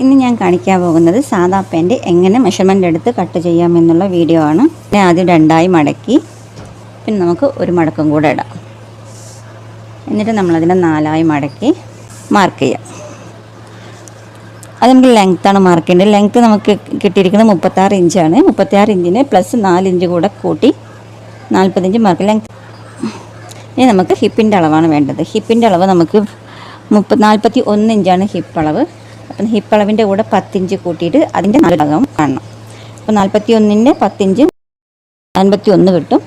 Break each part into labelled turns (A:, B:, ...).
A: ഇന്ന് ഞാൻ കാണിക്കാൻ പോകുന്നത് സാദാ പാന്റ് എങ്ങനെ മെഷർമെന്റ് എടുത്ത് കട്ട് ചെയ്യാമെന്നുള്ള വീഡിയോ ആണ്. പിന്നെ ആദ്യം രണ്ടായി മടക്കി. പിന്നെ നമുക്ക് ഒരു മടക്കം കൂടെ ഇടാം. എന്നിട്ട് നമ്മളതിനെ നാലായി മടക്കി മാർക്ക് ചെയ്യാം. അത് നമുക്ക് ലെങ്ത്താണ് മാർക്ക് ചെയ്യേണ്ടത്. ലെങ്ത്ത് നമുക്ക് കിട്ടിയിരിക്കുന്നത് മുപ്പത്താറ് ഇഞ്ചാണ് മുപ്പത്തിയാറ് ഇഞ്ചിന് പ്ലസ് നാല് ഇഞ്ച് കൂടെ കൂട്ടി നാൽപ്പത്തഞ്ച് മാർക്ക് ലെങ്ത് ഇനി നമുക്ക് ഹിപ്പിന്റെ അളവാണ് വേണ്ടത്. ഹിപ്പിന്റെ അളവ് നമുക്ക് മുപ്പത് നാൽപ്പത്തി ഒന്ന് ഇഞ്ചാണ് ഹിപ്പ് അളവ്. അപ്പം ഹിപ്പളവിന്റെ കൂടെ പത്തിഞ്ച് കൂട്ടിയിട്ട് അതിന്റെ നാല് ഭാഗം കാണണം. അപ്പോൾ നാൽപ്പത്തി ഒന്നിന്റെ പത്തിഞ്ച് അൻപത്തി ഒന്ന് കിട്ടും.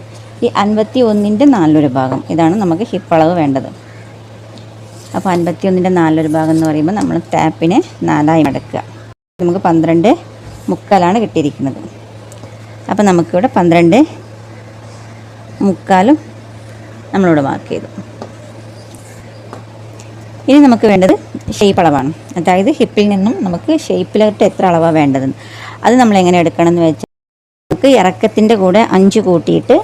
A: ഈ അൻപത്തി ഒന്നിന്റെ നാലൊരു ഭാഗം ഇതാണ് നമുക്ക് ഹിപ്പളവ് വേണ്ടത്. അപ്പോൾ അൻപത്തി ഒന്നിന്റെ നാലൊരു ഭാഗം എന്ന് പറയുമ്പോൾ നമ്മൾ ടാപ്പിനെ നാലായി മടക്കുക. നമുക്ക് പന്ത്രണ്ട് മുക്കാലാണ് കിട്ടിയിരിക്കുന്നത്. അപ്പോൾ നമുക്കിവിടെ പന്ത്രണ്ട് മുക്കാലും നമ്മളിവിടെ മാർക്ക് ചെയ്തു. ഇനി നമുക്ക് വേണ്ടത് ഷേപ്പ് അളവാണ് അതായത് ഹിപ്പിൽ നിന്നും നമുക്ക് ഷേപ്പിലോട്ട് എത്ര അളവാണ് വേണ്ടത് അത് നമ്മൾ എങ്ങനെ എടുക്കണം എന്ന് വെച്ചാൽ നമുക്ക് ഇറക്കത്തിന്റെ കൂടെ അഞ്ച് കൂട്ടിയിട്ട്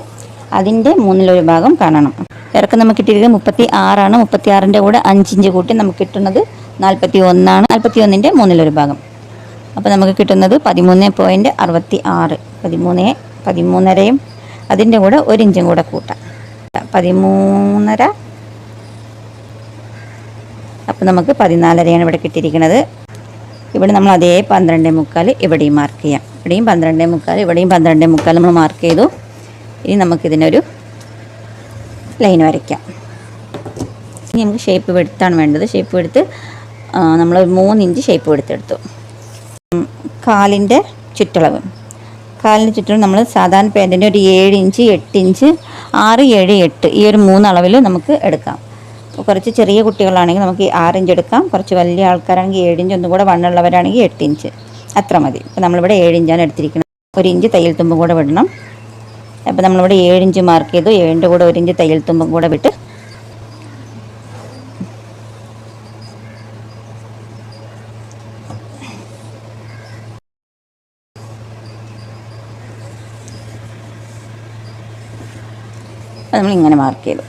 A: അതിന്റെ മൂന്നിലൊരു ഭാഗം കാണണം. ഇറക്കം നമുക്ക് കിട്ടിയിരിക്കുന്നത് മുപ്പത്തി ആറാണ് മുപ്പത്തി ആറിന്റെ കൂടെ അഞ്ചിഞ്ച് കൂട്ടി നമുക്ക് കിട്ടുന്നത് നാൽപ്പത്തി ഒന്നാണ് നാൽപ്പത്തി ഒന്നിന്റെ മൂന്നിലൊരു ഭാഗം. അപ്പോൾ നമുക്ക് കിട്ടുന്നത് പതിമൂന്ന് പോയിന്റ് അറുപത്തി ആറ് പതിമൂന്ന് പതിമൂന്നരയും അതിന്റെ കൂടെ ഒരു ഇഞ്ചും കൂടെ കൂട്ടാം. പതിമൂന്നര അപ്പോൾ നമുക്ക് പതിനാലരയാണ് ഇവിടെ കിട്ടിയിരിക്കുന്നത്. ഇവിടെ നമ്മൾ അതേ പന്ത്രണ്ടേ മുക്കാൽ ഇവിടെയും മാർക്ക് ചെയ്യാം. ഇവിടെയും പന്ത്രണ്ടേ മുക്കാൽ ഇവിടെയും പന്ത്രണ്ടേ മുക്കാൽ നമ്മൾ മാർക്ക് ചെയ്തു. ഇനി നമുക്കിതിനൊരു ലൈൻ വരയ്ക്കാം. ഇനി നമുക്ക് ഷേപ്പ് വെടുത്താണ് വേണ്ടത്. ഷേപ്പ് എടുത്ത് നമ്മൾ മൂന്ന് ഇഞ്ച് ഷേപ്പ് എടുത്തെടുത്തു കാലിന്റെ ചുറ്റളവ്. കാലിന്റെ ചുറ്റളവ് നമ്മൾ സാധാരണ പാന്റിന്റെ ഒരു ഏഴ് ഇഞ്ച് എട്ട് ഇഞ്ച് ആറ് ഏഴ് എട്ട് ഈ ഒരു മൂന്ന് അളവിൽ നമുക്ക് എടുക്കാം. കുറച്ച് ചെറിയ കുട്ടികളാണെങ്കിൽ നമുക്ക് ഈ ആറ് ഇഞ്ച് എടുക്കാം. കുറച്ച് വലിയ ആൾക്കാരാണെങ്കിൽ ഏഴിഞ്ച് ഒന്നും കൂടെ വണ്ണുള്ളവരാണെങ്കിൽ എട്ട് ഇഞ്ച് അത്ര മതി. അപ്പോൾ നമ്മളിവിടെ ഏഴിഞ്ചാണ് എടുത്തിരിക്കുന്നത്. ഒരു ഇഞ്ച് തയ്യൽ തുമ്പും കൂടെ വിടണം. അപ്പോൾ നമ്മളിവിടെ ഏഴിഞ്ച് മാർക്ക് ചെയ്തു. ഏഴിന്റെ കൂടെ ഒരു ഇഞ്ച് തയ്യൽ തുമ്പും കൂടെ വിട്ട് അപ്പോൾ നമ്മളിങ്ങനെ മാർക്ക് ചെയ്തു.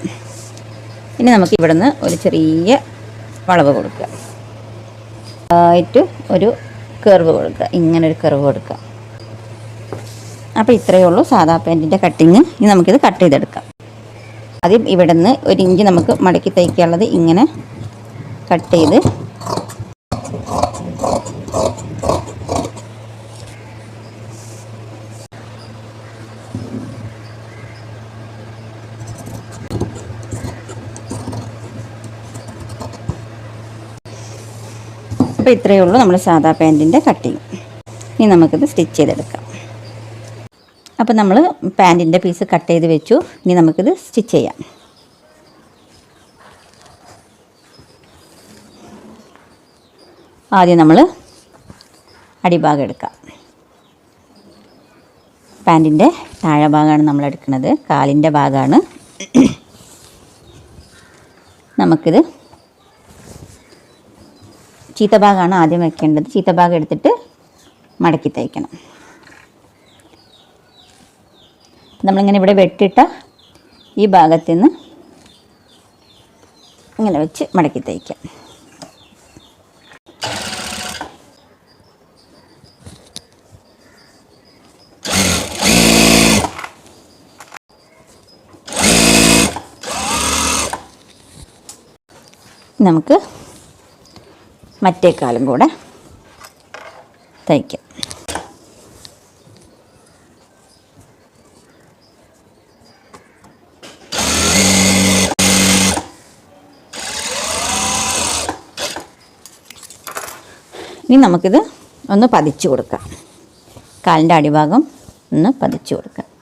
A: ഇനി നമുക്ക് ഇവിടുന്ന് ഒരു ചെറിയ വളവ് കൊടുക്കുക ആയിട്ട് ഒരു കർവ് കൊടുക്കുക. ഇങ്ങനെ ഒരു കർവ് കൊടുക്കുക അപ്പോൾ ഇത്രയേ ഉള്ളൂ. സാധാ പാന്റിന്റെ കട്ടിങ് ഇനി നമുക്കിത് കട്ട് ചെയ്തെടുക്കാം. ആദ്യം ഇവിടുന്ന് ഒരു ഇഞ്ച് നമുക്ക് മടക്കി തയ്ക്കാനുള്ളത് ഇങ്ങനെ കട്ട് ചെയ്ത് അപ്പോൾ ഇത്രയേ ഉള്ളൂ നമ്മൾ സാധാ പാന്റിന്റെ കട്ടിങ്. ഇനി നമുക്കിത് സ്റ്റിച്ച് ചെയ്തെടുക്കാം. അപ്പോൾ നമ്മൾ പാന്റിന്റെ പീസ് കട്ട് ചെയ്ത് വെച്ചു. ഇനി നമുക്കിത് സ്റ്റിച്ച് ചെയ്യാം. ആദ്യം നമ്മൾ അടിഭാഗം എടുക്കാം. പാന്റിന്റെ താഴെ ഭാഗമാണ് നമ്മൾ എടുക്കുന്നത്. കാലിന്റെ ഭാഗമാണ്. നമുക്കിത് ചീത്ത ഭാഗമാണ് ആദ്യം വെക്കേണ്ടത്. ചീത്ത ഭാഗം എടുത്തിട്ട് മടക്കി തയ്ക്കണം നമ്മളിങ്ങനെ ഇവിടെ വെട്ടിട്ട ഈ ഭാഗത്ത് നിന്ന് ഇങ്ങനെ വെച്ച് മടക്കി തയ്ക്കാം നമുക്ക് മറ്റേ കാലും കൂടെ. തയ്ക്കാം ഇനി നമുക്കിത് ഒന്ന് പതിച്ചു കൊടുക്കാം. കാലിന്റെ അടിഭാഗം ഒന്ന് പതിച്ചു കൊടുക്കാം.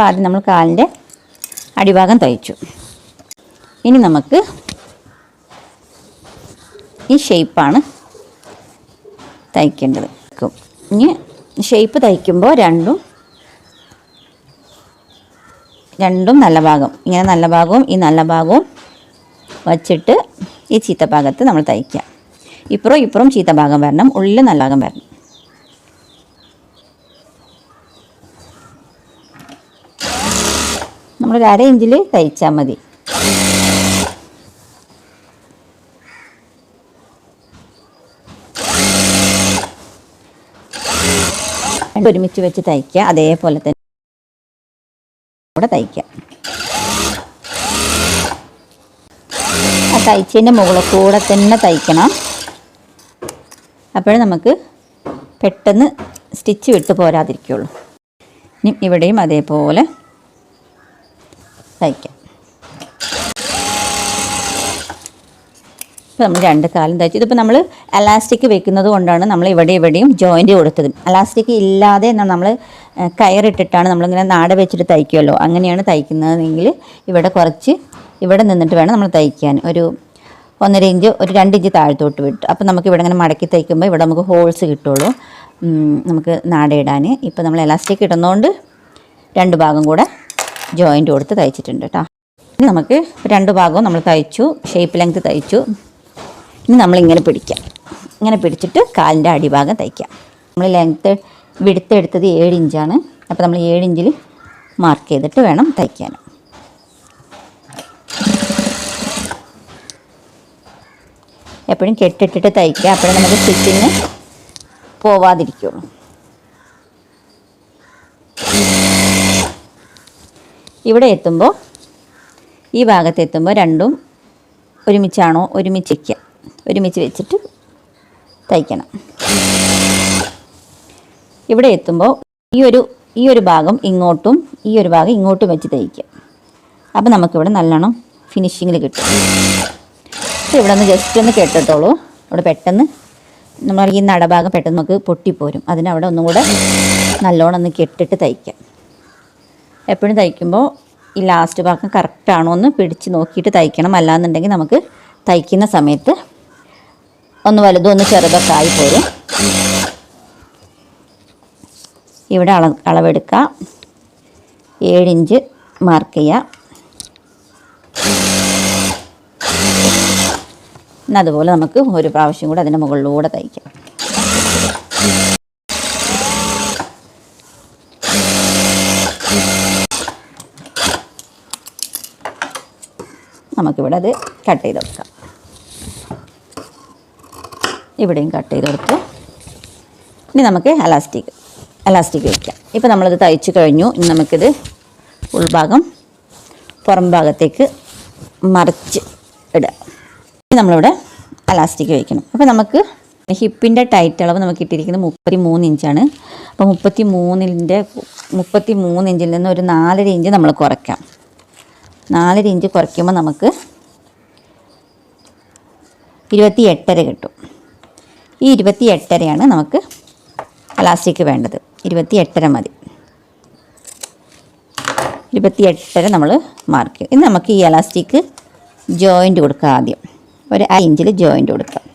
A: അപ്പോൾ ആദ്യം നമ്മൾ കാലിന്റെ അടിഭാഗം തയ്ച്ചു. ഇനി നമുക്ക് ഈ ഷേപ്പാണ് തയ്ക്കേണ്ടത്. ഇനി ഷേപ്പ് തയ്ക്കുമ്പോൾ രണ്ടും രണ്ടും നല്ല ഭാഗം. ഇങ്ങനെ നല്ല ഭാഗവും ഈ നല്ല ഭാഗവും വച്ചിട്ട് ഈ ചീത്ത ഭാഗത്ത് നമ്മൾ തയ്ക്കുക ഇപ്പുറം ഇപ്പുറം ചീത്ത ഭാഗം വരണം ഉള്ളിൽ നല്ല ഭാഗം വരണം. നമ്മളൊരു അര ഇഞ്ചിൽ തയ്ച്ചാൽ മതി. ഒരുമിച്ച് വെച്ച് തയ്ക്കുക അതേപോലെ തന്നെ കൂടെ തയ്ക്കുക ആ തയ്ച്ചതിന്റെ മുകളിൽ കൂടെ തന്നെ തയ്ക്കണം. അപ്പോഴേ നമുക്ക് പെട്ടെന്ന് സ്റ്റിച്ച് വിട്ട് പോരാതിരിക്കുള്ളൂ. ഇനി ഇവിടെയും അതേപോലെ തയ്ക്കാം. ഇപ്പോൾ നമ്മൾ രണ്ട് കാലം തയ്ച്ചു ഇതിപ്പോൾ നമ്മൾ അലാസ്റ്റിക് വെക്കുന്നത് കൊണ്ടാണ് നമ്മൾ ഇവിടെ ഇവിടെയും ജോയിന്റ് കൊടുത്തത്. അലാസ്റ്റിക് ഇല്ലാതെ നമ്മൾ കയറിട്ടിട്ടാണ് നമ്മളിങ്ങനെ നാട വെച്ചിട്ട് തയ്ക്കുമല്ലോ അങ്ങനെയാണ് തയ്ക്കുന്നതെങ്കിൽ ഇവിടെ കുറച്ച് ഇവിടെ നിന്നിട്ട് വേണം നമ്മൾ തയ്ക്കാൻ. ഒരു ഒന്നര ഇഞ്ച് ഒരു രണ്ട് ഇഞ്ച് താഴത്തോട്ട് വിട്ടു. അപ്പോൾ നമുക്ക് ഇവിടെ ഇങ്ങനെ മടക്കി തയ്ക്കുമ്പോൾ ഇവിടെ നമുക്ക് ഹോൾസ് കിട്ടുള്ളൂ. നമുക്ക് നാടയിടാൻ ഇപ്പോൾ നമ്മൾ എലാസ്റ്റിക് ഇടുന്നതുകൊണ്ട് രണ്ട് ഭാഗം കൂടെ ജോയിന്റ് കൊടുത്ത് തയ്ച്ചിട്ടുണ്ട് കേട്ടോ ഇനി നമുക്ക് രണ്ട് ഭാഗവും നമ്മൾ തയ്ച്ചു ഷേപ്പ് ലെങ്ത് തയ്ച്ചു. ഇനി നമ്മളിങ്ങനെ പിടിക്കാം. ഇങ്ങനെ പിടിച്ചിട്ട് കാലിന്റെ അടിഭാഗം തയ്ക്കാം. നമ്മൾ ലെങ്ത്ത് വിടുത്ത് എടുത്തത് ഏഴ് ഇഞ്ചാണ് അപ്പോൾ നമ്മൾ ഏഴ് ഇഞ്ചിൽ മാർക്ക് ചെയ്തിട്ട് വേണം തയ്ക്കാൻ. എപ്പോഴും കെട്ടിട്ടിട്ട് തയ്ക്കുക അപ്പോഴേ നമുക്ക് സ്റ്റിച്ചിങ് പോവാതിരിക്കുള്ളൂ. ഇവിടെ എത്തുമ്പോൾ ഈ ഭാഗത്ത് എത്തുമ്പോൾ രണ്ടും ഒരുമിച്ചാണോ? ഒരുമിച്ച് വയ്ക്കുക ഒരുമിച്ച് വെച്ചിട്ട് തയ്ക്കണം. ഇവിടെ എത്തുമ്പോൾ ഈ ഒരു ഈ ഒരു ഭാഗം ഇങ്ങോട്ടും ഈ ഒരു ഭാഗം ഇങ്ങോട്ടും വെച്ച് തയ്ക്കുക അപ്പോൾ നമുക്കിവിടെ നല്ലോണം ഫിനിഷിങ്ങിൽ കിട്ടും. ഇവിടെ ഒന്ന് ജസ്റ്റ് ഒന്ന് കെട്ടിട്ടോളൂ. ഇവിടെ പെട്ടെന്ന് നമ്മൾ ഈ നടഭാഗം പെട്ടെന്ന് നമുക്ക് പൊട്ടിപ്പോരും. അതിനവിടെ ഒന്നും കൂടെ നല്ലോണം ഒന്ന് കെട്ടിട്ട് തയ്ക്കാം. എപ്പോഴും തയ്ക്കുമ്പോൾ ഈ ലാസ്റ്റ് ഭാഗം കറക്റ്റാണോ എന്ന് പിടിച്ച് നോക്കിയിട്ട് തയ്ക്കണം. അല്ലാന്നുണ്ടെങ്കിൽ നമുക്ക് തയ്ക്കുന്ന സമയത്ത് ഒന്ന് വലുതും ഒന്ന് ചെറുതൊക്കെ ആയി പോരും. ഇവിടെ അള അളവെടുക്കുക ഏഴിഞ്ച് മാർക്ക് ചെയ്യുക എന്നതുപോലെ നമുക്ക് ഒരു പ്രാവശ്യം കൂടെ അതിന്റെ മുകളിലൂടെ തയ്ക്കാം. നമുക്കിവിടെ അത് കട്ട് ചെയ്ത് കൊടുക്കാം. ഇവിടെയും കട്ട് ചെയ്ത് കൊടുത്തു ഇനി നമുക്ക് അലാസ്റ്റിക് അലാസ്റ്റിക് വയ്ക്കാം ഇപ്പോൾ നമ്മളത് തയ്ച്ച് കഴിഞ്ഞു. ഇനി നമുക്കിത് ഉൾഭാഗം പുറം ഭാഗത്തേക്ക് മറിച്ച് ഇടുക ഇനി നമ്മളിവിടെ അലാസ്റ്റിക് വയ്ക്കണം അപ്പോൾ നമുക്ക് ഹിപ്പിന്റെ ടൈറ്റ് അളവ് നമുക്ക് ഇട്ടിരിക്കുന്നത് മുപ്പത്തി മൂന്ന് ഇഞ്ചാണ് അപ്പോൾ മുപ്പത്തി മൂന്നിന്റെ മുപ്പത്തി മൂന്ന് ഇഞ്ചിൽ നിന്ന് ഒരു നാലര ഇഞ്ച് നമ്മൾ കുറയ്ക്കാം. നാലര ഇഞ്ച് കുറയ്ക്കുമ്പോൾ നമുക്ക് ഇരുപത്തി എട്ടര കിട്ടും. ഈ ഇരുപത്തി എട്ടരയാണ് നമുക്ക് പ്ലാസ്റ്റിക് വേണ്ടത്. ഇരുപത്തി എട്ടര മതി. ഇരുപത്തി എട്ടര നമ്മൾ മാർക്ക് ചെയ്യും. ഇനി നമുക്ക് ഈ അലാസ്റ്റിക് ജോയിന്റ് കൊടുക്കാം ആദ്യം. ഒരു അര ഇഞ്ചിൽ ജോയിന്റ് കൊടുക്കുക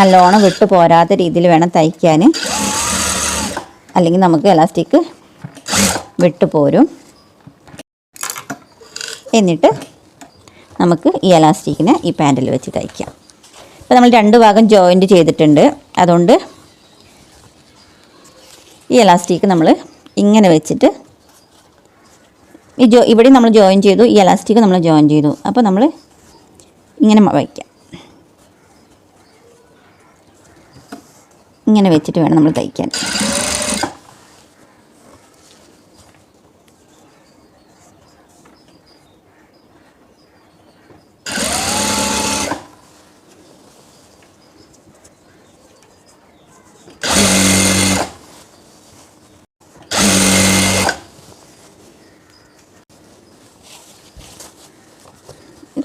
A: നല്ലോണം വിട്ട് പോരാത്ത രീതിയിൽ വേണം തയ്ക്കാൻ. അല്ലെങ്കിൽ നമുക്ക് എലാസ്റ്റിക് വിട്ടു പോരും. എന്നിട്ട് നമുക്ക് ഈ എലാസ്റ്റിക്കിനെ ഈ പാന്റിൽ വെച്ച് തയ്ക്കാം. അപ്പോൾ നമ്മൾ രണ്ട് ഭാഗം ജോയിന്റ് ചെയ്തിട്ടുണ്ട്. അതുകൊണ്ട് ഈ എലാസ്റ്റിക് നമ്മൾ ഇങ്ങനെ വെച്ചിട്ട് ഈ ജോ ഇവിടെ നമ്മൾ ജോയിൻ ചെയ്തു. ഈ എലാസ്റ്റിക് നമ്മൾ ജോയിൻ ചെയ്തു. അപ്പോൾ നമ്മൾ ഇങ്ങനെ വയ്ക്കാം. ഇങ്ങനെ വെച്ചിട്ട് വേണം നമ്മൾ തയ്ക്കാൻ.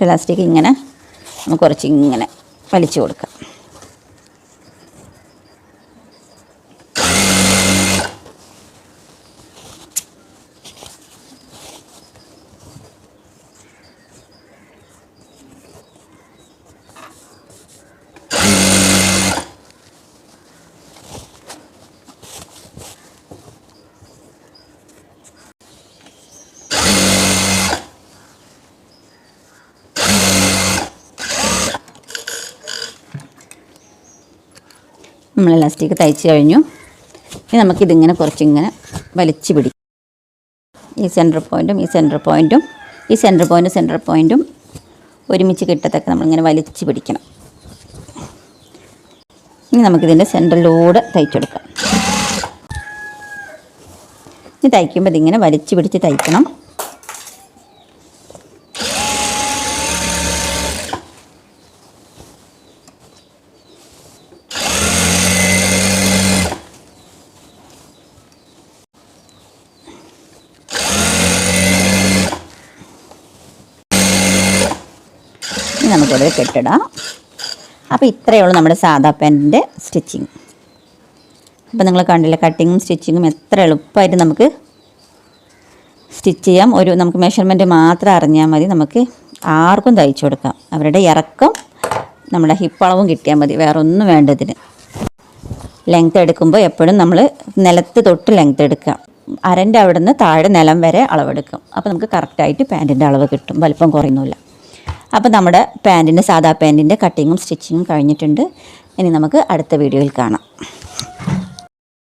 A: ഇലാസ്റ്റിക് ഇങ്ങനെ നമുക്ക് കുറച്ച് ഇങ്ങനെ വലിച്ചു കൊടുക്കാം. നമ്മൾ ഇലാസ്റ്റിക് തയ്ച്ച് കഴിഞ്ഞു. ഇനി നമുക്കിതിങ്ങനെ കുറച്ചിങ്ങനെ വലിച്ചു പിടിക്കും ഈ സെന്റർ പോയിന്റും ഈ സെന്റർ പോയിന്റും ഈ സെന്റർ പോയിന്റും സെന്റർ പോയിന്റും ഒരുമിച്ച് കിട്ടത്തക്ക നമ്മളിങ്ങനെ വലിച്ചു പിടിക്കണം. ഇനി നമുക്കിതിന്റെ സെന്ററിലൂടെ തയ്ച്ചെടുക്കാം ഇനി തയ്ക്കുമ്പോൾ ഇതിങ്ങനെ വലിച്ചു പിടിച്ച് തയ്ക്കണം. നമുക്കിവിടെ കെട്ടിടാം. അപ്പോൾ ഇത്രയേ ഉള്ളൂ നമ്മുടെ സാധാ പാന്റിന്റെ സ്റ്റിച്ചിങ്. അപ്പോൾ നിങ്ങൾ കണ്ടില്ല കട്ടിങ്ങും സ്റ്റിച്ചിങ്ങും എത്ര എളുപ്പമായിട്ട് നമുക്ക് സ്റ്റിച്ച് ചെയ്യാം. ഒരു നമുക്ക് മെഷർമെന്റ് മാത്രം അറിഞ്ഞാൽ മതി. നമുക്ക് ആർക്കും തയ്ച്ചു കൊടുക്കാം. അവരുടെ ഇറക്കം നമ്മുടെ ഹിപ്പളവും കിട്ടിയാൽ മതി. വേറെ ഒന്നും വേണ്ടതിന്. ലെങ്ത് എടുക്കുമ്പോൾ എപ്പോഴും നമ്മൾ നിലത്ത് തൊട്ട് ലെങ്ത് എടുക്കാം അരന്റെ അവിടെ നിന്ന് താഴെ നിലം വരെ അളവെടുക്കും. അപ്പോൾ നമുക്ക് കറക്റ്റായിട്ട് പാന്റിന്റെ അളവ് കിട്ടും. വലിപ്പം കുറയുന്നില്ല. അപ്പോൾ നമ്മുടെ പാന്റിന്റെ സാധാ പാന്റിന്റെ കട്ടിങ്ങും സ്റ്റിച്ചിങ്ങും കഴിഞ്ഞിട്ടുണ്ട്. ഇനി നമുക്ക് അടുത്ത വീഡിയോയിൽ കാണാം.